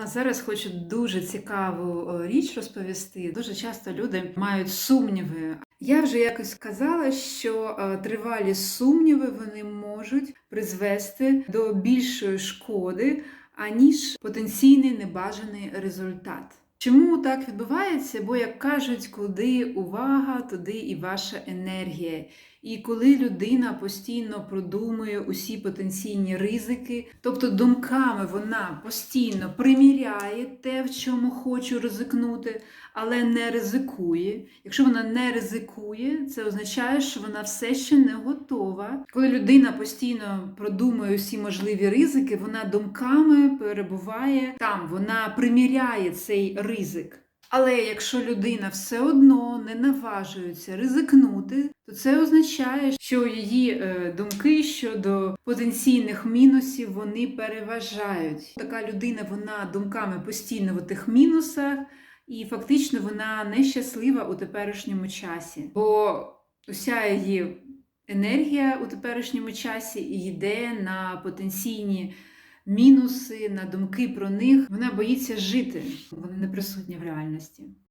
А зараз хочу дуже цікаву е, річ розповісти. Дуже часто люди мають сумніви. Я вже якось казала, що е, тривалі сумніви вони можуть призвести до більшої шкоди, аніж потенційний небажаний результат. Чому так відбувається? Бо, як кажуть, куди увага, туди і ваша енергія. І коли людина постійно продумує усі потенційні ризики, тобто думками вона постійно приміряє те, в чому хочу ризикнути, але не ризикує. Якщо вона не ризикує, це означає, що вона все ще не готова. Коли людина постійно продумує усі можливі ризики, вона думками перебуває там, вона приміряє цей ризик. Але якщо людина все одно не наважується ризикнути, то це означає, що її е, думки щодо потенційних мінусів вони переважають. Така людина вона думками постійно в тих мінусах, і фактично вона нещаслива у теперішньому часі, бо уся її енергія у теперішньому часі йде на потенційні мінуси, на думки про них. Вона боїться жити, вони не присутні в реальності.